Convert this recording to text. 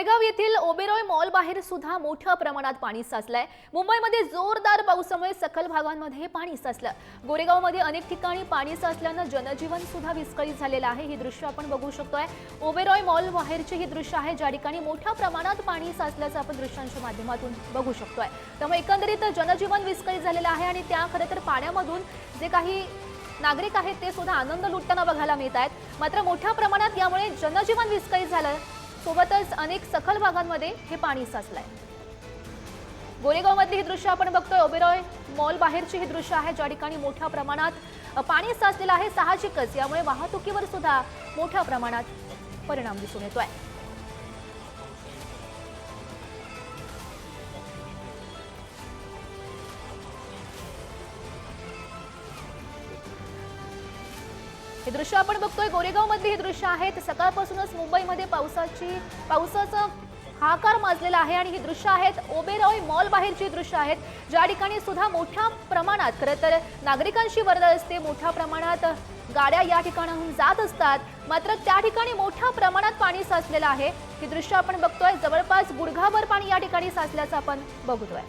कोरेगाव येथील ओबेरॉय मॉल बाहेर सुद्धा मोठ्या प्रमाणात पाणी साचलंय. मुंबईमध्ये जोरदार पावसामुळे सखल भागांमध्ये पाणी साचलं. गोरेगावमध्ये अनेक ठिकाणी पाणी साचल्यानं जनजीवन सुद्धा विस्कळीत झालेलं आहे. ही दृश्य आपण बघू शकतोय. ओबेरॉय मॉल बाहेरची ही दृश्य आहे. ज्या ठिकाणी मोठ्या प्रमाणात पाणी साचल्याचं आपण दृश्यांच्या माध्यमातून बघू शकतोय. त्यामुळे एकंदरीत जनजीवन विस्कळीत झालेलं आहे आणि त्या खरं तर पाण्यामधून जे काही नागरिक आहेत ते सुद्धा आनंद लुटताना बघायला मिळत आहेत मात्र मोठ्या प्रमाणात यामुळे जनजीवन विस्कळीत झालं. सोबतच अनेक सखल भागांमध्ये हे पाणी साचलंय. गोरेगावमधली ही दृश्य आपण बघतोय. ओबेरॉय मॉल बाहेरची ही दृश्य आहे. ज्या ठिकाणी मोठ्या प्रमाणात पाणी साचलेलं आहे साहजिकच. यामुळे वाहतुकीवर सुद्धा मोठ्या प्रमाणात परिणाम दिसून येतोय. हे दृश्य आपण बघतोय. गोरेगाव मधली हे दृश्य आहेत सकाळपासूनच मुंबईमध्ये पावसाची पावसाचं हाकार माजलेला आहे आणि ही दृश्य आहेत ओबेरॉय मॉल बाहेरची दृश्य आहेत. ज्या ठिकाणी सुद्धा मोठ्या प्रमाणात खरं तर नागरिकांशी वर्दळ असते. मोठ्या प्रमाणात गाड्या या ठिकाणाहून जात असतात. मात्र त्या ठिकाणी मोठ्या प्रमाणात पाणी साचलेलं आहे. ही दृश्य आपण बघतोय. जवळपास गुडघाभर पाणी या ठिकाणी साचल्याचं आपण बघतोय.